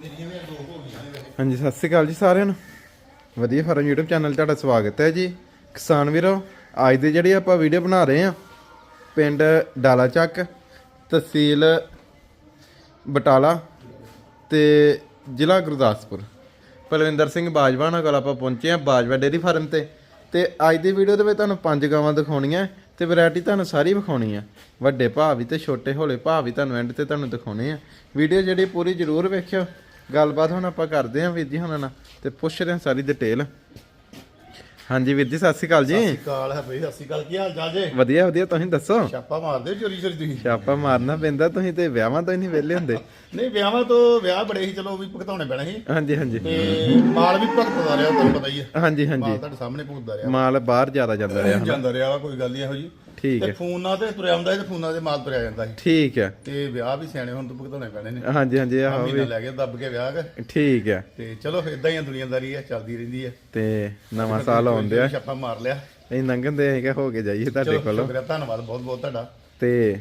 ਮੇਰੀਆਂ ਵੀ ਦੋ ਹੋ ਗਈਆਂ ਨੇ ਵੈਸੇ ਹਾਂਜੀ, ਸਤਿ ਸ਼੍ਰੀ ਅਕਾਲ ਜੀ ਸਾਰਿਆਂ ਨੂੰ। ਵਧੀਆ ਫਾਰਮ YouTube ਚੈਨਲ ਤੁਹਾਡਾ ਸਵਾਗਤ ਹੈ ਜੀ। ਕਿਸਾਨ ਵੀਰੋ, ਅੱਜ ਦੀ ਜਿਹੜੀ ਆਪਾਂ ਵੀਡੀਓ ਬਣਾ ਰਹੇ ਆ ਪਿੰਡ ਡਾਲਾ ਚੱਕ, ਤਹਿਸੀਲ ਬਟਾਲਾ ਤੇ ਜ਼ਿਲ੍ਹਾ ਗੁਰਦਾਸਪੁਰ। ਪਲਵਿੰਦਰ ਸਿੰਘ ਬਾਜਵਾ ਨਾਲ ਕੋਲ ਆਪਾਂ ਪਹੁੰਚੇ ਆ ਬਾਜਵਾ ਡੇਰੀ ਫਾਰਮ ਤੇ। ਤੇ ਅੱਜ ਦੀ ਵੀਡੀਓ ਦੇ ਵਿੱਚ ਤੁਹਾਨੂੰ ਪੰਜ ਗਾਵਾਂ ਦਿਖਾਉਣੀਆਂ ਤੇ ਵੈਰਾਈਟੀ ਤੁਹਾਨੂੰ ਸਾਰੀ ਵਿਖਾਉਣੀ ਆ। ਵੱਡੇ ਭਾਅ ਵੀ ਤੇ ਛੋਟੇ ਹੌਲੇ ਭਾਅ ਵੀ ਤੁਹਾਨੂੰ ਐਂਡ ਤੇ ਤੁਹਾਨੂੰ ਦਿਖਾਉਣੇ ਆ। ਵੀਡੀਓ ਜਿਹੜੀ ਪੂਰੀ ਜ਼ਰੂਰ ਵੇਖਿਓ। ਗੱਲਬਾਤ ਹੁਣ ਆਪਾਂ ਕਰਦੇ ਆਂ ਵੀਰ ਜੀ ਹੁਣਾਂ ਨਾਲ ਤੇ ਪੁੱਛਦੇ ਆਂ ਸਾਰੀ ਡਿਟੇਲ ਹਾਂਜੀ ਵੀਰ ਜੀ ਸਤਿ ਸ਼੍ਰੀ ਅਕਾਲ ਜੀ। ਸਤਿ ਸ਼੍ਰੀ ਅਕਾਲ ਹੈ ਬਈ ਸਤਿ ਸ਼੍ਰੀ ਅਕਾਲ। ਕੀ ਹਾਲ ਚਾਲ ਜੇ? ਵਧੀਆ ਵਧੀਆ ਤੁਸੀਂ ਦੱਸੋ? ਛਾਪਾ ਮਾਰਦੇ ਚੋਰੀ ਚੋਰੀ ਤੁਸੀਂ? ਛਾਪਾ ਮਾਰਨਾ ਪੈਂਦਾ ਤੁਸੀਂ ਤੇ ਵਿਆਹਾਂ ਤੋਂ ਹੀ ਨਹੀਂ ਵਿਹਲੇ ਹੁੰਦੇ। ਨਹੀਂ ਵਿਆਹਾਂ ਤੋਂ ਵਿਆਹ ਬੜੇ ਸੀ ਚਲੋ ਵੀ ਭੁਗਤਾਉਣੇ ਪੈਣੇ ਸੀ। ਹਾਂਜੀ ਹਾਂਜੀ। ਤੇ ਮਾਲ ਵੀ ਭੁਗਤਦਾ ਰਿਹਾ ਤੁਹਾਨੂੰ ਪਤਾ ਹੀ ਹੈ। ਹਾਂਜੀ ਹਾਂਜੀ। ਮਾਲ ਤੁਹਾਡੇ ਸਾਹਮਣੇ ਭੁਗਤਦਾ ਰਿਹਾ। ਮਾਲ ਬਾਹਰ ਜ਼ਿਆਦਾ ਜਾਂਦਾ ਰਿਹਾ। ਜਾਂਦਾ ਰਿਹਾ ਵਾ ਕੋਈ ਗੱਲ ਨਹੀਂ ਇਹੋ ਜੀ ਠੀਕ ਤੇ ਹੈ। ਫੋਨਾਂ ਤੇ ਤੁਰਿਆ ਆਉਂਦਾ ਸੀ ਤੇ ਫੋਨਾਂ ਤੇ ਮਾਲ ਤੁਰਿਆ ਜਾਂਦਾ ਸੀ। ਠੀਕ ਹੈ। ਤੇ ਵਿਆਹ ਵੀ ਸਿਆਣੇ ਹੁਣ ਤੋਂ ਭੁਗਤਾਉਣੇ ਪੈਣੇ ਨੇ। ਹਾਂਜੀ ਹਾਂਜੀ ਆਹ ਮਹੀਨਾ ਵੀ। ਲੈ ਕੇ ਦੱਬ ਕੇ ਵਿਆਹ ਕਰ ਠੀਕ ਹੈ। ਤੇ ਚਲੋ ਇਦਾਂ ਹੀ ਆ ਦੁਨੀਆਦਾਰੀ ਹੈ ਚੱਲਦੀ ਰਹਿੰਦੀ ਹੈ ਤੇ ਨਵਾਂ ਸਾਲ ਆਉਣ ਡਿਆ ਛਾਪਾ ਮਾਰ ਲਿਆ। ਅਸੀਂ ਲੰਘਣ ਦੇ ਅਸੀਂ ਕਿਹਾ ਹੋ ਕੇ ਜਾਈਏ ਤੁਹਾਡੇ ਚਲੋ ਕੋਲੋਂ। ਸ਼ੁਕਰੀਆ ਧੰਨਵਾਦ ਬਹੁਤ ਬਹੁਤ ਤੁਹਾਡਾ। ਤੇ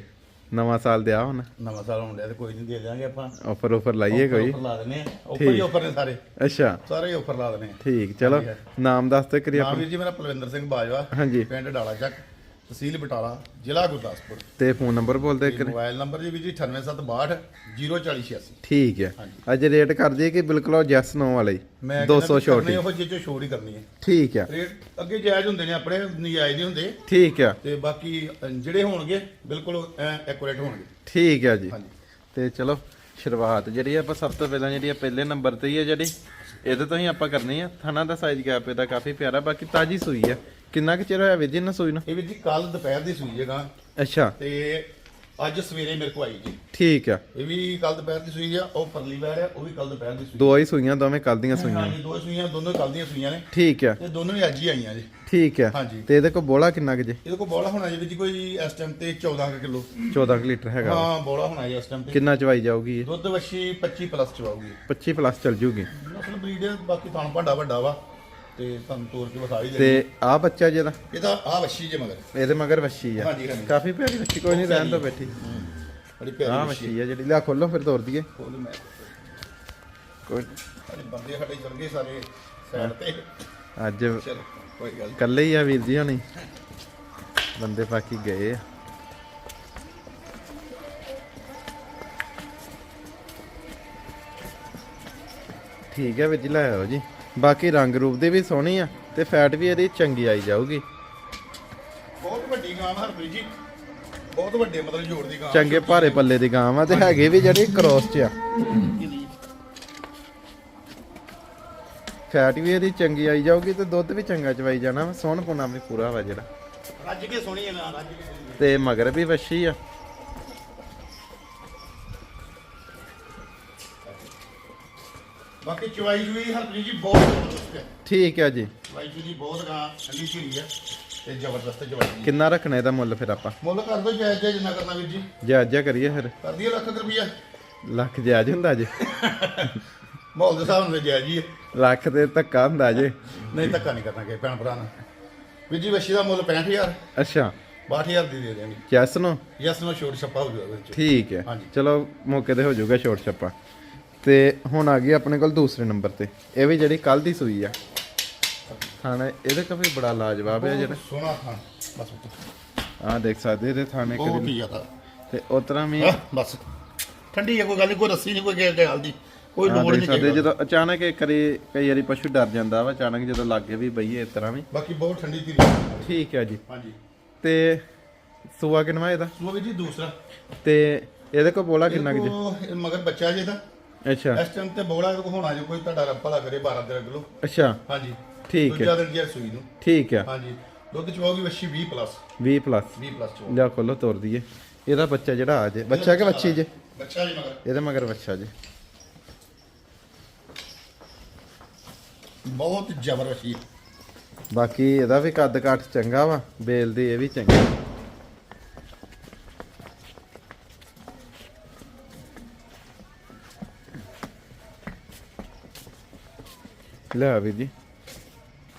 ਨਵਾਂ ਸਾਲ ਦੇ ਆ ਹੁਣ। ਨਵਾਂ ਸਾਲ ਆਉਣ ਡਿਆ ਤੇ ਕੋਈ ਨਹੀਂ ਦੇ ਦਿਆਂਗੇ ਆਪਾਂ। ਆਫਰ ਆਫਰ ਲਾਈਏ ਕੋਈ। ਆਫਰ ਲਾ ਦਿੰਦੇ ਆ। ਆਫਰ ਹੀ ਆਫਰ ਨੇ ਸਾਰੇ। ਅੱਛਾ। ਸਾਰੇ ਆਫਰ ਲਾ ਦਿੰਦੇ ਆ। ਠੀਕ ਚਲੋ ਨਾਮ ਦੱਸ ਤੇ ਕਰੀ ਨਾਮ ਵੀਰ ਜੀ ਮੇਰਾ ਪਲਵਿੰਦਰ ਸਿੰਘ ਬਾਜਵਾ ਹਾਂਜੀ। ਪਿੰਡ ਡਾਲਾ ਚੱਕ। ਤਹਿਸੀਲ ਬਟਾਲਾ ਜ਼ਿਲ੍ਹਾ ਗੁਰਦਾਸਪੁਰ। ਤੇ ਫੋਨ ਨੰਬਰ ਬੋਲ ਦੇ ਤੇ ਮੋਬਾਈਲ ਨੰਬਰ ਜੀ ਵੀਰ ਜੀ 9862 04086 ਠੀਕ ਹੈ। ਅੱਜ ਰੇਟ ਕਰ ਦਈਏ ਕਿ ਬਿਲਕੁਲ ਉਹ ਜੈਸ ਨੋ ਵਾਲਾ ਹੀ? ਮੈਂ 200 ਛੋਟੀ ਉਹ ਜੇ ਚੋ ਛੋੜ ਹੀ ਕਰਨੀ ਹੈ। ਠੀਕ ਹੈ। ਰੇਟ ਅੱਗੇ ਜਾਇਜ਼ ਹੁੰਦੇ ਨੇ ਆਪਣੇ ਨਜਾਇਜ਼ ਨਹੀਂ ਹੁੰਦੇ। ਠੀਕ ਹੈ। ਤੇ ਬਾਕੀ ਅ, ਜਿਹੜੇ ਹੋਣਗੇ ਬਿਲਕੁਲ ਐਕੂਰੇਟ ਹੋਣਗੇ। ਠੀਕ ਹੈ ਜੀ। ਤੇ ਚਲੋ ਸ਼ੁਰੂਆਤ ਜਿਹੜੀ ਆਪਾਂ ਸਭ ਤੋਂ ਪਹਿਲਾਂ ਜਿਹੜੀ ਆ ਪਹਿਲੇ ਨੰਬਰ ਤੇ ਹੀ ਹੈ ਜਿਹੜੀ। ਇਹਦੇ ਤੋਂ ਹੀ ਆਪਾਂ ਕਰਨੀ ਆ। ਥਣਾ ਦਾ ਸਾਈਜ਼ ਗੈਪ ਇਹਦਾ ਕਾਫੀ ਪਿਆਰਾ ਬਾਕੀ ਤਾਜੀ ਸੂਈ ਆ। ਕਿੰਨਾ ਕੁ ਚਿਰ ਹੋਇਆ ਵੀਰ ਜੀ ਇਹਨਾਂ ਸੂਈ ਨੂੰ? ਇਹ ਵੀਰ ਜੀ ਕੱਲ ਦੁਪਹਿਰ ਦੀ ਸੂਈ ਹੈਗਾ ਅੱਛਾ। ਤੇ ਅੱਜ ਸਵੇਰੇ ਮੇਰੇ ਕੋ ਆਈ ਜੀ। ਠੀਕ ਆ। ਇਹ ਵੀ ਕੱਲ ਦੁਪਹਿਰ ਦੀ ਸੂਈ ਆ ਉਹ ਪਰਲੀ ਵੈਰ ਆ ਉਹ ਵੀ ਕੱਲ ਦੁਪਹਿਰ ਦੀ ਸੂਈ ਦੋ ਹੀ ਸੂਈਆਂ ਦੋਵੇਂ ਕੱਲ ਦੀਆਂ ਸੂਈਆਂ ਹਾਂਜੀ ਦੋ ਸੂਈਆਂ ਦੋਨੋਂ ਕੱਲ ਦੀਆਂ ਸੂਈਆਂ ਨੇ। ਠੀਕ ਆ। ਤੇ ਦੋਨੋਂ ਹੀ ਅੱਜ ਹੀ ਆਈਆਂ ਜੀ। ਠੀਕ ਆ। ਹਾਂਜੀ। ਤੇ ਇਹਦੇ ਕੋਲ ਬੋਲਾ ਕਿੰਨਾ ਕੁ ਜੇ? ਇਹਦੇ ਕੋਲ ਬੋਲਾ ਹੋਣਾ ਜੀ ਵੀਰ ਜੀ ਕੋਈ ਇਸ ਟਾਈਮ ਤੇ 14 ਕਿਲੋ। 14 ਕੁ ਲੀਟਰ ਹੈਗਾ। ਹਾਂ ਬੋਲਾ ਹੋਣਾ ਜੀ ਇਸ ਟਾਈਮ ਤੇ। ਕਿੰਨਾ ਚਵਾਈ ਜਾਊਗੀ ਇਹ? ਦੁੱਧ ਵੱਛੀ 25 ਪਲੱਸ ਚਵਾਉਗੀ 25 ਪਲੱਸ ਚੱਲ ਜੂਗੀ। ਨਸਲ ਬਰੀਡ ਬਾਕੀ ਤੁਹਾਨੂੰ ਭਾਂਡਾ ਵੱਡਾ ਵਾ। ਤੇ ਤੁਹਾਨੂੰ ਤੋਰ ਕੇ ਵਿਖਾ ਹੀ ਦੇ ਤੇ ਆ ਬੱਚਾ ਜਿਹਦਾ ਇਹਦਾ? ਆ ਵੱਛੀ ਜੇ ਮਗਰ। ਇਹਦੇ ਮਗਰ ਵੱਛੀ ਆ। ਹਾਂਜੀ, ਹਾਂਜੀ। ਕਾਫੀ ਪਿਆਰੀ ਵੱਛੀ ਕੋਈ ਨਹੀਂ ਰਹਿਣ ਦੋ ਬੈਠੀ। ਬੜੀ ਆ ਪਿਆਰੀ ਵੱਛੀ ਵੱਛੀ ਆ ਜਿਹੜੀ। ਲਿਆ ਖੋਲੋ ਫਿਰ ਤੋਰ ਦਈਏ। ਖੋਲ ਮੈਂ। ਕੋਈ ਅਰੇ ਬੰਦੇ ਸਾਡੇ ਚੱਲ ਗਏ ਸਾਰੇ ਸਾਈਡ ਤੇ। ਅੱਜ ਚਲੋ ਕੋਈ ਗੱਲ ਨੀ। ਇਕੱਲੇ ਹੀ ਆ ਵੀਰ ਜੀ ਹਣੀ। ਬੰਦੇ ਬਾਕੀ ਗਏ ਆ। ਠੀਕ ਹੈ ਵੀਰ ਜੀ ਲੈ ਆਓ ਜੀ। ਬਾਕੀ ਰੰਗ ਰੂਪ ਦੇ ਵੀ ਸੋਹਣੀ ਆ ਤੇ ਫੈਟ ਵੀ ਇਹਦੀ ਚੰਗੀ ਆਈ ਜਾਊਗੀ। ਬਹੁਤ ਵੱਡੀ ਗਾਂ ਵਾ ਹਰਪ੍ਰੀਤ ਜੀ। ਬਹੁਤ ਵੱਡੇ ਮਤਲਬ ਜੋੜ ਦੀ ਗਾਂ। ਚੰਗੇ ਭਾਰੇ ਪੱਲੇ ਦੀ ਗਾਂ ਆ ਤੇ ਹੈਗੇ ਵੀ ਜਿਹੜੇ ਕ੍ਰੋਸ ਚ ਆ। ਫੈਟ ਵੀ ਇਹਦੀ ਚੰਗੀ ਆਈ ਜਾਊਗੀ ਤੇ ਦੁੱਧ ਵੀ ਚੰਗਾ ਚਵਾਈ ਜਾਣਾ। ਸੋਹਣ ਪੁਣਾ ਵੀ ਪੂਰਾ ਵਾ ਜਿਹੜਾ। ਰੱਜ ਕੇ ਸੋਹਣੀ ਹੈ ਗਾਂ ਰੱਜ ਕੇ ਸੋਹਣੀ ਹੈ। ਤੇ ਮਗਰ ਵੀ ਵੱਛੀ ਆ। ਬਾਕੀ ਚਵਾਈ ਜੂਈ ਹਰਪ੍ਰੀਤ ਜੀ ਬਹੁਤ ਜ਼ਬਰਦਸਤ ਹੈ। ਠੀਕ ਹੈ ਜੀ। ਚਵਾਈ ਜੀ ਬਹੁਤ ਗਾਂ ਠੰਡੀ ਧੀਰੀ ਹੈ ਤੇ ਜ਼ਬਰਦਸਤ ਚਵਾਈ ਜੀ। ਕਿੰਨਾ ਰੱਖਣਾ ਇਹਦਾ ਮੁੱਲ ਫਿਰ ਆਪਾਂ? ਮੁੱਲ ਕਰ ਦੋ ਜਾਇਜ਼ ਜਾਇਜ਼ ਜਿੰਨਾ ਕਰਨਾ ਵੀਰ ਜੀ। ਜਾਇਜ਼ ਜਿਹਾ ਕਰੀਏ ਫਿਰ। ਕਰ ਦਈਏ ਲੱਖ ਰੁਪਈਆ। ਲੱਖ ਜਾਇਜ਼ ਹੁੰਦਾ ਜੇ। ਮਾਹੌਲ ਦੇ ਹਿਸਾਬ ਨਾਲ ਜਾਇਜ਼ ਹੈ ਲੱਖ ਤੇ ਧੱਕਾ ਹੁੰਦਾ ਜੇ। ਨਹੀਂ ਧੱਕਾ ਨਹੀਂ ਕਰਨਾ ਕਿ ਭੈਣ ਭਰਾ ਨਾਲ। ਵੀਰ ਜੀ ਵੱਛੀ ਦਾ ਮੁੱਲ 65000 ਅੱਛਾ। 62000 ਦੀ ਦੇ ਦੇਵਾਂਗੇ ਚੈਸ ਨੂੰ? ਯਸ ਨੂੰ ਛੋਟ ਛੱਪਾ ਹੋ ਜਾਊਗਾ ਵਿੱਚ। ਠੀਕ ਹੈ। ਚਲੋ ਮੌਕੇ ਤੇ ਹੋ ਜਾਊਗਾ ਛੋਟ ਛੱਪਾ। ਤੇ ਹੁਣ ਆ ਗਈ ਆਪਣੇ ਕੋਲ ਦੂਸਰੇ ਨੰਬਰ ਤੇ। ਇਹ ਵੀ ਜਿਹੜੀ ਕੱਲ ਦੀ ਸੂਈ ਆ। ਥਾਣਾ ਇਹਦੇ ਕਾਫੀ ਬੜਾ ਲਾਜਵਾਬ ਹੈ ਜਿਹੜਾ। ਸੋਹਣਾ ਥਾਂ ਬਸ। ਆਹ ਦੇਖ ਸਕਦੇ ਇਹਦੇ ਥਾਣੇ ਬਹੁਤ ਹੀ ਜ਼ਿਆਦਾ। ਤੇ ਉਤਰਾ ਵੀ ਆਹ, ਬਸ। ਠੰਡੀ ਹੈ ਕੋਈ ਗੱਲ ਨਹੀਂ ਕੋਈ ਰੱਸੀ ਨਹੀਂ ਕੋਈ ਗੇਰ ਗੱਲ ਦੀ। ਕੋਈ ਲੋੜ ਨਹੀਂ ਕਿਸੇ ਜਦੋਂ ਅਚਾਨਕ ਇੱਕ ਕਰੀ ਕਈ ਵਾਰੀ ਪਸ਼ੂ ਡਰ ਜਾਂਦਾ ਵਾ ਅਚਾਨਕ ਜਦੋਂ ਲੱਗੇ ਵੀ ਬਈਏ ਇਸ ਤਰ੍ਹਾਂ ਵੀ। ਬਾਕੀ ਬਹੁਤ ਠੰਡੀ ਹੈ। ਠੀਕ ਹੈ ਜੀ। ਹਾਂਜੀ। ਤੇ ਸੂਆ ਕਿੰਨਾ ਇਹਦਾ? ਸੋ ਵੀ ਜੀ ਦੂਸਰਾ। ਤੇ ਇਹਦੇ ਕੋਲ ਬੋਲਾ ਕਿੰਨਾ ਕੁ ਜੀ? ਮਗਰ ਬੱਚਾ ਜੇ ਦਾ ਅੱਛਾ। ਇਸ ਟਾਈਮ ਤੇ ਬੋਲਾ ਹੋਣਾ ਜੇ ਕੋਈ ਤੁਹਾਡਾ ਰੱਬ ਭਲਾ ਕਰੇ 12 13 ਕਿਲੋ। ਅੱਛਾ। ਹਾਂਜੀ। ਠੀਕ ਹੈ। ਦੂਜਾ ਦਿਨ ਜੇ ਸੂਈ ਨੂੰ। ਠੀਕ ਹੈ। ਹਾਂਜੀ। ਦੁੱਧ ਚਵਾਉਗੀ ਵੱਛੀ 20 ਪਲੱਸ 20 ਪਲੱਸ 20 ਪਲੱਸ ਚਵਾਉ ਲਿਆ ਖੋਲੋ ਤੋਰ ਦਈਏ। ਇਹਦਾ ਬੱਚਾ ਜਿਹੜਾ ਆ ਜੇ। ਬੱਚਾ ਕਿ ਬੱਚੀ ਜੇ? ਬੱਚਾ ਜੀ ਮਗਰ। ਇਹਦੇ ਮਗਰ ਬੱਚਾ ਜੇ। ਬਹੁਤ ਜ਼ਬਰ ਵੱਛੀ ਬਾਕੀ ਇਹਦਾ ਵੀ ਕੱਦ ਕਾਠ ਚੰਗਾ ਵਾ। ਬੇਲ ਦੀ ਇਹ ਵੀ ਚੰਗੀ। ਲੈ ਵੀਰ ਜੀ।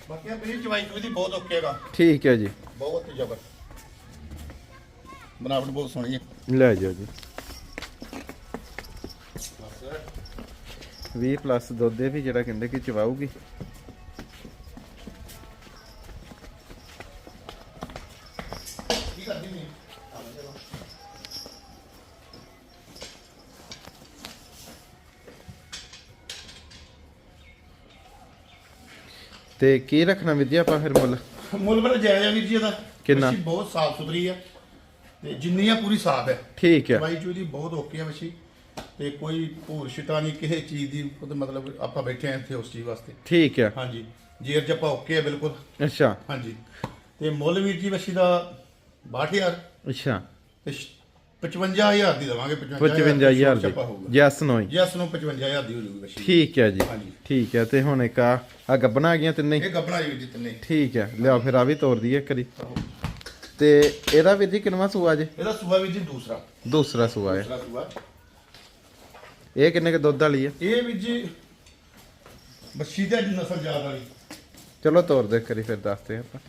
ਬਾਕੀ ਆਪਣੀ ਚਵਾਈ ਚੂਈ ਦੀ ਬਹੁਤ ਓਕੇ ਹੈਗਾ। ਠੀਕ ਹੈ ਜੀ। ਬਹੁਤ ਜ਼ਬਰ। ਬਣਾਵਟ ਬਹੁਤ ਸੋਹਣੀ ਹੈ। ਲੈ ਜਾਓ ਜੀ। 20 ਪਲੱਸ ਦੁੱਧ ਇਹ ਵੀ ਜਿਹੜਾ ਕਹਿੰਦੇ ਕਿ ਚਵਾਊਗੀ। ਤੇ ਕੀ ਰੱਖਣਾ ਵਿਧੀ ਆਪਾਂ ਫਿਰ ਮੁੱਲ? ਮੁੱਲ ਬੜਾ ਜਾਇਜ਼ ਆ ਵੀਰ ਜੀ ਇਹਦਾ। ਕਿੰਨਾ? ਮੱਛੀ ਬਹੁਤ ਸਾਫ਼ ਸੁਥਰੀ ਆ ਤੇ ਜਿੰਨੀ ਆ ਪੂਰੀ ਸਾਫ਼ ਹੈ ਠੀਕ ਹੈ ਦਵਾਈ ਚੂਦੀ ਬਹੁਤ ਓਕੇ ਆ ਮੱਛੀ ਤੇ ਕੋਈ ਭੂਰ ਛਿਟਾ ਨਹੀਂ ਕਿਸੇ ਚੀਜ਼ ਦੀ ਉਹਦਾ ਮਤਲਬ ਆਪਾਂ ਬੈਠੇ ਆ ਇੱਥੇ ਉਸ ਚੀਜ਼ ਵਾਸਤੇ। ਠੀਕ ਹੈ ਹਾਂਜੀ ਜੇਰ ਚ ਆਪਾਂ ਓਕੇ ਆ ਬਿਲਕੁਲ। ਅੱਛਾ। ਹਾਂਜੀ ਤੇ ਮੁੱਲ ਵੀਰ ਜੀ ਮੱਛੀ ਦਾ 62000 ਅੱਛਾ। ਤੇ 55000 ਦੀ ਦਵਾਂਗੇ 55000 ਦੀ ਜੈਸ ਨੋਈ ਜੈਸ ਨੂੰ 55000 ਦੀ ਹੋ ਜੂਗੀ ਠੀਕ ਹੈ ਜੀ। ਠੀਕ ਹੈ ਤੇ ਹੁਣ ਇੱਕ ਆ ਆ ਗੱਬਣਾ ਆ ਗਈਆਂ ਤਿੰਨੇ? ਇਹ ਗੱਬਣਾ ਜੀ ਜਿੰਨੇ ਠੀਕ ਹੈ ਲਿਆਓ ਫਿਰ ਆ ਵੀ ਤੋੜ ਦਈਏ ਕਰੀ ਤੇ ਇਹਦਾ ਵੀਰ ਜੀ ਕਿੰਨਵਾ ਸੂਆ ਜੇ? ਇਹਦਾ ਸੂਆ ਵੀਰ ਜੀ ਦੂਸਰਾ। ਦੂਸਰਾ ਸੂਆ ਹੈ। ਦੂਸਰਾ ਸੂਆ। ਇਹ ਕਿੰਨੇ ਕ ਦੁੱਧ ਵਾਲੀ ਹੈ? ਇਹ ਵੀਰ ਜੀ ਬੱਛੀ ਦਾ ਨਸਲ ਜ਼ਿਆਦਾ ਵਾਲੀ। ਚਲੋ ਤੋੜ ਦੇ ਕਰੀ ਫਿਰ ਦੱਸਦੇ ਆਪਾਂ।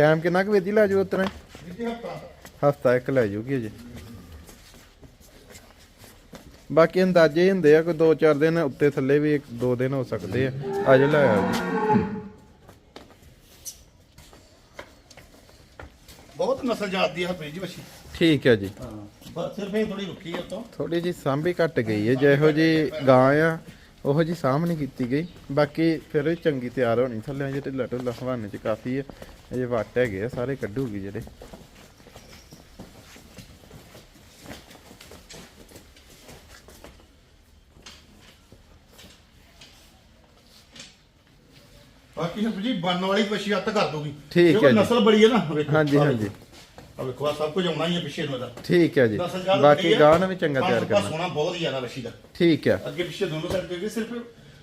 ਟਾਈਮ ਕਿੰਨਾ ਕੁ ਵੇਦੀ ਲੈ ਜਾਓ ਉਤਰੇ? ਹਫਤਾ। ਹਫਤਾ ਇੱਕ ਲੈ ਜਾਊਗੀ ਅਜੇ। ਬਾਕੀ ਅੰਦਾਜ਼ੇ ਹੀ ਹੁੰਦੇ ਆ ਕੋਈ 2-4 ਦਿਨ ਉੱਤੇ ਥੱਲੇ ਵੀ 1-2 ਦਿਨ ਹੋ ਸਕਦੇ ਆ। ਅੱਜ ਲੈ ਆਓ ਜੀ। ਬਹੁਤ ਨਸਲ ਜਾਤ ਦੀ ਹੈ ਬੱਛੀ ਠੀਕ ਹੈ ਜੀ। ਹਾਂ। ਬਸ ਸਿਰਫ ਇਹ ਥੋੜੀ ਰੁਕੀ ਹੈ ਤੋਂ ਥੋੜੀ ਜੀ ਸਾਂਭੀ ਘਟ ਗਈ ਹੈ। ਜਿਹੋ ਜੀ ਗਾਂ ਆ ਉਹੋ ਜੀ ਨਹੀਂ ਕੀਤੀ ਗਈ। ਬਾਕੀ ਫਿਰ ਵੀ ਚੰਗੀ ਤਿਆਰ ਹੋਣੀ। ਥੱਲੇ ਜੇ ਢਿੱਲਾ ਢੁੱਲਾ ਹਵਾਨੇ ਚ ਕਾਫੀ ਹੈ ਅਜੇ ਵੱਟ ਹੈਗੇ ਆ ਸਾਰੇ ਕੱਢੂਗੀ ਜਿਹੜੇ। ਬਾਕੀ ਸਭ ਜੀ ਬੰਨ ਵਾਲੀ ਅੱਤ ਕਰ ਦੋਗੀ ਠੀਕ ਹੈ ਜੀ। ਨਸਲ ਬੜੀ ਹੈ ਨਾ। ਹਾਂਜੀ ਹਾਂਜੀ। ਆ ਵੇਖੋ ਆ ਸਭ ਕੁਝ ਆਉਣਾ ਹੀ ਹੈ ਪਿੱਛੇ ਨੂੰ ਇਹਦਾ। ਠੀਕ ਹੈ ਜੀ। ਬਾਕੀ ਨੂੰ ਵੀ ਚੰਗਾ ਪੰਜ ਤਿਆਰ ਸੱਤਾ ਕਰਨਾ। ਸੋਨਾ ਬਹੁਤ ਹੀ ਜ਼ਿਆਦਾ ਬੱਛੀ ਦਾ। ਠੀਕ ਹੈ। ਅੱਗੇ ਪਿੱਛੇ ਦੋਨੋਂ ਸਾਈਡ ਤੇ ਸਿਰਫ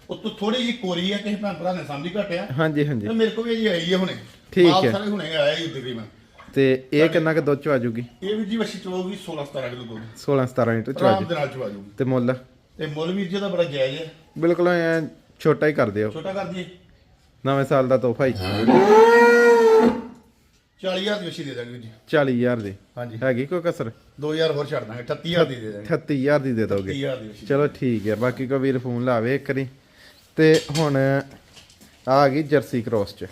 ਉਤੋਂ ਥੋੜੀ ਜੀ ਕੋਰੀ ਹੈ ਕਿਸੇ ਭੈਣ ਭਰਾ ਨੇ ਸਮਝੀ ਘਟਿਆ ਹਾਂਜੀ ਹਾਂਜੀ। ਤੇ ਮੇਰੇ ਕੋਲ ਵੀ ਜੀ ਆਈ ਹੈ ਹੁਣੇ। ਠੀਕ ਹੈ। ਸਾਰੇ ਹੁਣੇ ਆਇਆ ਹੀ ਤਕਰੀਬਨ। ਤੇ ਇਹ ਕਿੰਨਾ ਕੁ ਦੁੱਧ ਚ ਆ ਜੂਗੀ ਇਹ ਵੀ ਜੀ ਬੱਛੀ ਚੋਗੀ 16 17 ਕਿਲੋ ਦੁੱਧ। 16 17 ਲੀਟਰ ਚ ਆ ਆਰਾਮ ਜੂ ਦੇ ਨਾਲ ਚਵਾ ਜੂਗੀ ਤੇ ਮੁੱਲ? ਤੇ ਮੁੱਲ ਵੀ ਜੀ ਦਾ ਬੜਾ ਜਾਇਜ਼ ਹੈ। ਬਿਲਕੁਲ ਐ ਛੋਟਾ ਹੀ ਕਰ ਦਿਓ। ਛੋਟਾ ਕਰ ਦਈਏ। ਨਵੇਂ ਸਾਲ ਦਾ ਤੋਹਫਾ ਹੀ। 40000 ਦੀ ਬੱਛੀ ਦੇ ਦਾਂਗੇ ਜੀ। 40000 ਦੀ? ਹਾਂਜੀ। ਹੈਗੀ ਕੋਈ ਕਸਰ? 2000 ਹੋਰ ਛੱਡ ਦਾਂਗੇ 38000 ਦੀ ਦੇ ਦਾਂਗੇ। 38000 ਦੀ ਦੇ ਦੋਗੇ? 38000 ਦੀ ਬੱਛੀ ਚਲੋ ਠੀਕ ਹੈ ਬਾਕੀ ਕੋ ਵੀਰ ਫੋਨ ਲਾਵੇ ਇੱਕ ਵਾਰੀ ਤੇ ਹੁਣ ਆ ਗਈ ਜਰਸੀ ਕ੍ਰੋਸ ਚ।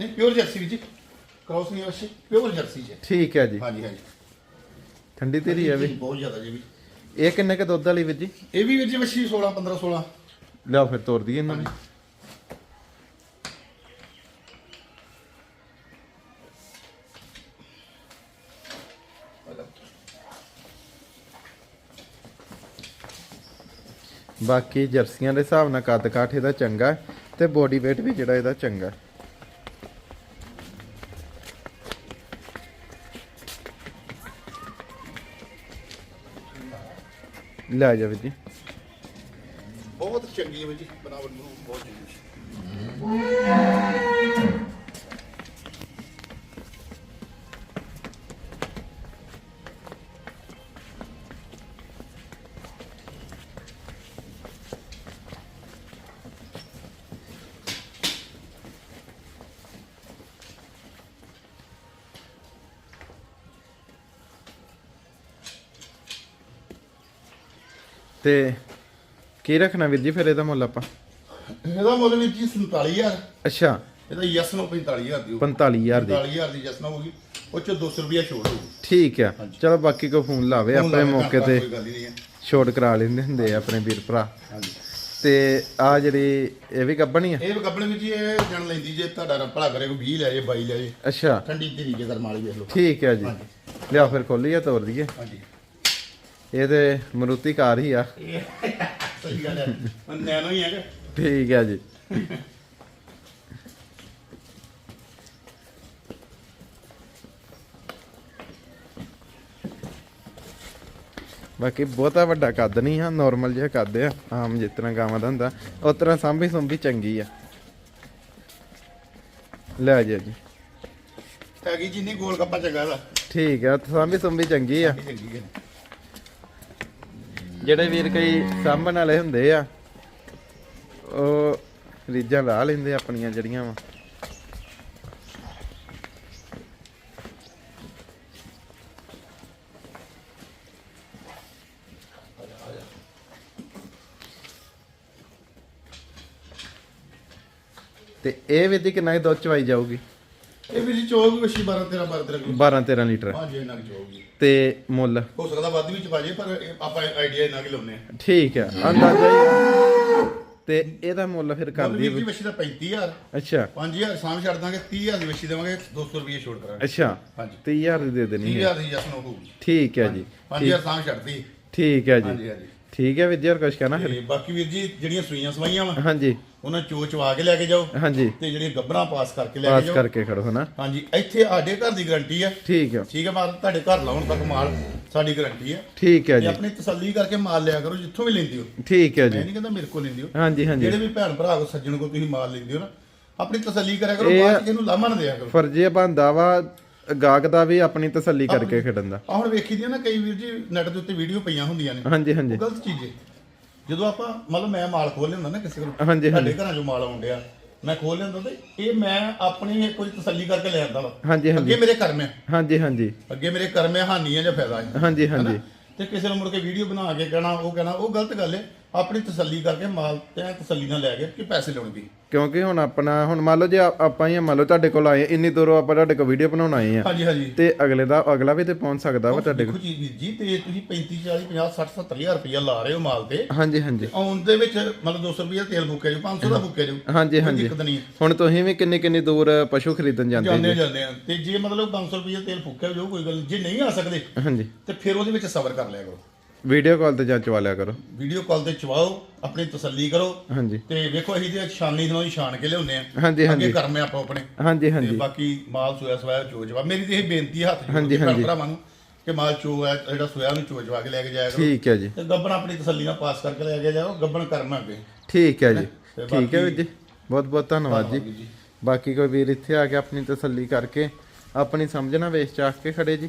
ਨਹੀਂ ਪਿਓਰ ਜਰਸੀ ਵਿੱਚ ਕ੍ਰਾਸ ਨਹੀਂ ਬੱਛੀ ਪਿਓਰ ਜਰਸੀ ਚ ਠੀਕ ਹੈ ਜੀ। ਹਾਂਜੀ ਹਾਂਜੀ। ਠੰਡੀ ਤੇਰੀ ਹੈ ਵੀ। ਬਹੁਤ ਜ਼ਿਆਦਾ ਜੀ। ਵੀ ਇਹ ਕਿੰਨੇ ਕ ਦੁੱਧ ਵਾਲੀ ਵੀਰ ਜੀ? ਇਹ ਵੀ ਵਿੱਚ ਬੱਛੀ 16 15 16 ਲਿਆਓ ਫਿਰ ਤੋੜ ਦਈਏ ਇਹਨਾਂ ਨੂੰ। ਬਾਕੀ ਜਰਸੀਆਂ ਦੇ ਹਿਸਾਬ ਨਾਲ ਕੱਦ ਕਾਠ ਇਹਦਾ ਚੰਗਾ ਹੈ ਤੇ ਬੋਡੀ weight ਵੀ ਜਿਹੜਾ ਇਹਦਾ ਚੰਗਾ ਲੈ ਜਾ ਵੀਰ ਜੀ। ਬਹੁਤ ਚੰਗੀ ਹੈ ਜੀ ਬਣਾਵਟ ਬਹੁਤ ਚੰਗੀ ਹੈ। ਤੇ ਕੀ ਰੱਖਣਾ ਵੀਰ ਜੀ ਫਿਰ ਇਹਦਾ ਮੁੱਲ ਆਪਾਂ? ਇਹਦਾ ਮੁੱਲ ਵੀ ਜੀ 47000 ਅੱਛਾ। ਇਹਦਾ ਯਸ ਨੂੰ 45000 ਦੀ ਹੋਊ 45000 ਦੀ। 45000 ਦੀ ਜਸ ਨਾ ਹੋਊਗੀ। ਉਹ ਚ 200 ਰੁਪਿਆ ਛੋੜ ਹੋਊਗੀ। ਠੀਕ ਆ। ਚਲੋ ਬਾਕੀ ਕੋ ਫੋਨ ਲਾਵੇ ਆਪਣੇ ਮੌਕੇ ਤੇ ਛੋਟ ਕਰਾ ਲੈਂਦੇ ਹੁੰਦੇ ਆ ਆਪਣੇ ਵੀਰ ਭਰਾ। ਹਾਂਜੀ। ਤੇ ਆ ਜਿਹੜੀ ਇਹ ਵੀ ਗੱਬਣੀ ਆ? ਇਹ ਕੱਪੜੇ ਵਿੱਚ ਇਹ ਜਣ ਲੈਂਦੀ ਜੇ ਤੁਹਾਡਾ ਭਲਾ ਕਰੇ ਕੋਈ 20 ਲੈ ਜੇ 22 ਲੈ ਜੇ। ਅੱਛਾ। ਠੰਡੀ ਗਰਮ ਵਾਲੀ ਵੇਖ ਲਓ। ਠੀਕ ਹੈ ਜੀ। ਲਿਆ ਫਿਰ ਖੋਲੀਏ ਤੋੜ ਦਈਏ। ਹਾਂਜੀ। ਇਹ ਤੇ ਮਰੂਤੀ ਕਾਰ ਹੀ ਆ। ਸਹੀ ਗੱਲ ਹੈ ਮੈਂ ਨੈਨੋ ਹੀ ਹੈਗਾ ਠੀਕ ਹੈ ਜੀ। ਬਾਕੀ ਬਹੁਤਾ ਵੱਡਾ ਕੱਦ ਨਹੀਂ ਆ ਨਾਰਮਲ ਜਿਹਾ ਕੱਦ ਆ ਆਮ ਜਿਸ ਤਰ੍ਹਾਂ ਗਾਵਾਂ ਦਾ ਹੁੰਦਾ। ਉਸ ਤਰ੍ਹਾਂ ਸਾਂਭੀ ਸੁੰਭੀ ਚੰਗੀ ਆ। ਲੈ ਜਾ ਜੀ। ਹੈਗੀ ਜਿੰਨੀ ਗੋਲ ਗੱਪਾ ਚੰਗਾ ਦਾ ਠੀਕ ਆ ਸਾਂਭੀ ਸੁੰਭੀ ਚੰਗੀ ਆ। ਚੰਗੀ ਹੈ ਜਿਹੜੇ ਵੀਰ ਕਈ ਸਾਂਭਣ ਵਾਲੇ ਹੁੰਦੇ ਆ, ਉਹ ਰੀਜਾਂ ਲਾ ਲੈਂਦੇ ਆਪਣੀਆਂ ਜੜੀਆਂ ਵਾ। ਤੇ ਇਹ ਵਿਧੀ ਕਿੰਨਾ ਦੁੱਧ ਚਵਾਈ ਜਾਊਗੀ? ਇਹ ਵੀ ਜੀ ਚੋਗ ਵਸ਼ੀ 12 13 12 13 ਕਿਲੋ। 12 13 ਲੀਟਰ। ਹਾਂਜੀ ਇਹਨਾਂ ਦੀ ਚੋਗੀ ਤੇ ਮੁੱਲ? ਹੋ ਸਕਦਾ ਵੱਧ ਵੀ ਚ ਪਾ ਜੇ ਪਰ ਇਹ ਆਪਾਂ ਆਈਡੀਆ ਇਹਨਾਂ ਕਿ ਲਾਉਨੇ ਆ ਠੀਕ ਆ ਅੰਦਾਜ਼ਾ ਹੀ ਤੇ ਇਹਦਾ ਮੁੱਲ ਫਿਰ ਕਰ ਦਈਏ ਵੀਰ ਜੀ ਵਸ਼ੀ ਦਾ 35000 ਅੱਛਾ। 5000 ਸਾਮ ਛੱਡ ਦਾਂਗੇ 30000 ਦੀ ਵਸ਼ੀ ਦੇਵਾਂਗੇ 200 ਰੁਪਏ ਛੋੜ ਕਰਾਂਗੇ। ਅੱਛਾ। ਹਾਂਜੀ। 30000 ਦੀ ਦੇ ਦੇਣੀ ਹੈ। 30000 ਦੀ ਜਸਨ ਹੋਊਗੀ ਠੀਕ ਹੈ ਜੀ। 5000 ਸਾਮ ਛੱਡਦੀ ਠੀਕ ਹੈ ਜੀ। ਹਾਂਜੀ ਹਾਂਜੀ। ਠੀਕ ਹੈ ਵਿਦਿਆਰ ਕੁਛ ਕਹਿਣਾ ਫਿਰ? ਤੇ ਬਾਕੀ ਵੀਰ ਜੀ ਜਿਹੜੀਆਂ ਸੂਈਆਂ ਸਵਾਈਆਂ ਵਾ। ਹਾਂਜੀ। ਉਹਨਾਂ ਚੋ ਚਵਾ ਕੇ ਲੈ ਕੇ ਜਾਓ ਹਾਂਜੀ। ਤੇ ਜਿਹੜੀਆਂ ਗੱਬਰਾਂ ਪਾਸ ਕਰਕੇ ਲੈ ਕੇ ਪਾਸ ਜਾਓ। ਕਰਕੇ ਖੜੋ ਹਨਾ? ਹਾਂਜੀ ਇੱਥੇ ਸਾਡੇ ਘਰ ਦੀ ਗਾਰੰਟੀ ਆ। ਠੀਕ ਆ। ਠੀਕ ਹੈ ਮਾਲ ਤੁਹਾਡੇ ਘਰ ਲਾਉਣ ਤੱਕ ਮਾਲ ਸਾਡੀ ਗਾਰੰਟੀ ਆ। ਠੀਕ ਹੈ ਤੇ ਜੀ। ਆਪਣੀ ਤਸੱਲੀ ਕਰਕੇ ਮਾਲ ਲਿਆ ਕਰੋ ਜਿੱਥੋਂ ਵੀ ਲੈਂਦੇ ਹੋ। ਠੀਕ ਹੈ ਮੈਂ ਜੀ ਨਹੀਂ ਕਹਿੰਦਾ ਮੇਰੇ ਕੋਲ ਲੈਂਦੇ ਹੋ। ਹਾਂਜੀ ਹਾਂਜੀ। ਜਿਹੜੇ ਵੀ ਭੈਣ ਭਰਾ ਕੋ ਸੱਜਣ ਕੋ ਤੁਸੀਂ ਮਾਲ ਲੈਂਦੇ ਹੋ ਨਾ ਆਪਣੀ ਤਸੱਲੀ ਕਰਿਆ ਕਰੋ ਬਾਅਦ ਚ ਕਿਸੇ ਨੂੰ ਲਾਮਾ ਨਾ ਦਿਆ ਕਰੋ। ਫਰਜ਼ੀ ਬੰਦਾ ਵਾ ਗਾਹਕ ਦਾ ਵੀ ਆਪਣੀ ਤਸੱਲੀ ਕਰਕੇ ਖੜਨ ਦਾ। ਆ ਹੁਣ ਵੇਖੀ ਦੀਆਂ ਨਾ ਕਈ ਵੀਰ ਜੀ ਨੈਟ ਦੇ ਉੱਤੇ ਵੀਡੀਓ ਪਈਆਂ ਹੁੰਦੀਆਂ ਨੇ। ਹਾਂਜੀ ਹਾਂਜੀ। ਉਹ ਗਲਤ ਚੀਜ਼ ਹੈ। ਜਦੋਂ ਆਪਾਂ ਮਤਲਬ ਮੈਂ ਮਾਲ ਖੋਲ ਲੈਂਦਾ ਨਾ ਕਿਸੇ ਕੋਲ ਹਾਂਜੀ, ਸਾਡੇ ਘਰਾਂ ਚੋਂ ਮਾਲ ਆਉਂਦਿਆ ਮੈਂ ਖੋਲ ਲੈਂਦਾ ਤੇ ਇਹ ਮੈਂ ਆਪਣੀ ਕੋਈ ਤਸੱਲੀ ਕਰਕੇ ਲੈ ਆਂਦਾ ਵਾ। ਹਾਂਜੀ ਹਾਂਜੀ। ਅੱਗੇ ਮੇਰੇ ਕਰਮ ਹੈ ਹਾਂਜੀ ਹਾਂਜੀ। ਅੱਗੇ ਮੇਰੇ ਕਰਮ ਹੈ ਹਾਨੀ ਹੈ ਜਾਂ ਫਾਇਦਾ ਹੈ ਹਾਂਜੀ ਹਾਂਜੀ। ਤੇ ਕਿਸੇ ਨੂੰ ਮੁੜ ਕੇ ਵੀਡੀਓ ਬਣਾ ਕੇ ਕਹਿਣਾ ਉਹ ਕਹਿਣਾ ਉਹ ਗਲਤ ਗੱਲ ਹੈ ਆਪਣੀ ਤਸੱਲੀ ਕਰਕੇ ਮਾਲ ਤੇ ਤਸੱਲੀ ਨਾਲ ਲੈ ਕੇ ਕਿ ਪੈਸੇ ਲਾਉਣਗੇ ਕਿਉਂਕਿ ਹੁਣ ਆਪਣਾ ਹੁਣ ਮੰਨ ਲਓ ਜੇ ਆ- ਆਪਾਂ ਹੀ ਆ, ਮੰਨ ਲਓ ਤੁਹਾਡੇ ਕੋਲ ਆਏ ਇੰਨੀ ਦੂਰੋਂ ਆਪਾਂ ਤੁਹਾਡੇ ਕੋਲ ਵੀਡੀਓ ਬਣਾਉਣ ਆਏ ਆ। ਹਾਂਜੀ ਹਾਂਜੀ। ਤੇ ਅਗਲੇ ਦਾ ਅਗਲਾ ਵੀ ਤੇ ਪਹੁੰਚ ਸਕਦਾ ਵਾ ਤੁਹਾਡੇ ਦੇਖੋ ਜੀ ਵੀਰ ਜੀ ਤੇ ਤੁਸੀਂ 35 40 50 60 70 ਹਜ਼ਾਰ ਰੁਪਇਆ ਲਾ ਰਹੇ ਹੋ ਮਾਲ ਤੇ। ਕੋਲ ਹਾਂਜੀ ਹਾਂਜੀ। ਆਉਣ ਦੇ ਵਿੱਚ ਮਤਲਬ 200 ਰੁਪਇਆ ਤੇਲ ਫੂਕਿਆ ਜੋ 500 ਦਾ ਫੂਕਿਆ ਜੋ ਹਾਂਜੀ ਕੋਈ ਹਾਂਜੀ। ਦਿੱਕਤ ਨਹੀਂ ਹੈ। ਹੁਣ ਤੁਸੀਂ ਵੀ ਕਿੰਨੀ ਕਿੰਨੀ ਦੂਰ ਪਸ਼ੂ ਖਰੀਦਣ ਜਾਂਦੇ ਜਾਂਦੇ ਜੀ। ਜਾਂਦੇ ਆ। ਤੇ ਜੇ ਮਤਲਬ 500 ਰੁਪਏ ਤੇਲ ਫੂਕਿਆ ਜੋ ਕੋਈ ਗੱਲ। ਜੇ ਨਹੀਂ ਆ ਸਕਦੇ ਹਾਂਜੀ। ਤੇ ਫਿਰ ਉਹਦੇ ਵਿੱਚ ਸਬਰ ਕਰ ਲਿਆ ਕਰੋ। ਵੀਡੀਓ ਕਾਲ ਤੇ ਜਾਂ ਚਵਾ ਲਿਆ ਕਰੋ। ਵੀਡੀਓ ਕਾਲ ਤੇ ਚਵਾਓ ਆਪਣੀ ਤਸੱਲੀ ਕਰੋ। ਹਾਂਜੀ। ਤੇ ਵੇਖੋ ਅਸੀਂ ਤੇ ਛਾਨੀ ਤੋਂ ਹੀ ਛਾਣ ਕੇ ਲਿਆਉਂਦੇ ਆ ਹਾਂਜੀ ਅੱਗੇ ਹਾਂਜੀ। ਕਰਮੇ ਆਪੋ ਆਪਣੇ। ਹਾਂਜੀ ਤੇ ਹਾਂਜੀ। ਬਾਕੀ ਮਾਲ ਸੋਇਆ ਸਵਾਇਆ ਚੋ ਜਵਾ। ਮੇਰੀ ਤੇ ਇਹ ਬੇਨਤੀ ਹੈ ਹੱਥ ਜੋੜ ਹਾਂਜੀ, ਕੇ ਭੈਣ ਹਾਂਜੀ। ਭਰਾਵਾਂ ਨੂੰ ਕਿ ਮਾਲ ਚੋ ਹੈ ਜਿਹੜਾ ਸੋਇਆ ਨੂੰ ਚੋ ਜਵਾ ਕੇ ਲੈ ਕੇ ਜਾਇਆ ਕਰੋ। ਠੀਕ ਹੈ ਜੀ। ਤੇ ਗੱਬਣ ਆਪਣੀ ਤਸੱਲੀ ਨਾਲ ਪਾਸ ਕਰਕੇ ਲੈ ਕੇ ਜਾਓ। ਗੱਬਣ ਕਰਨਾ ਅੱਗੇ। ਠੀਕ ਹੈ ਜੀ। ਤੇ ਠੀਕ ਹੈ ਵੀਰ ਜੀ। ਬਹੁਤ ਬਹੁਤ ਧੰਨਵਾਦ ਜੀ। ਬਾਕੀ ਕੋਈ ਵੀਰ ਇੱਥੇ ਆ ਕੇ ਆਪਣੀ ਤਸੱਲੀ ਕਰਕੇ ਆਪਣੀ ਸਮਝਣਾ ਵੇਚ ਚਾਖ ਕੇ ਖੜੇ ਜੀ।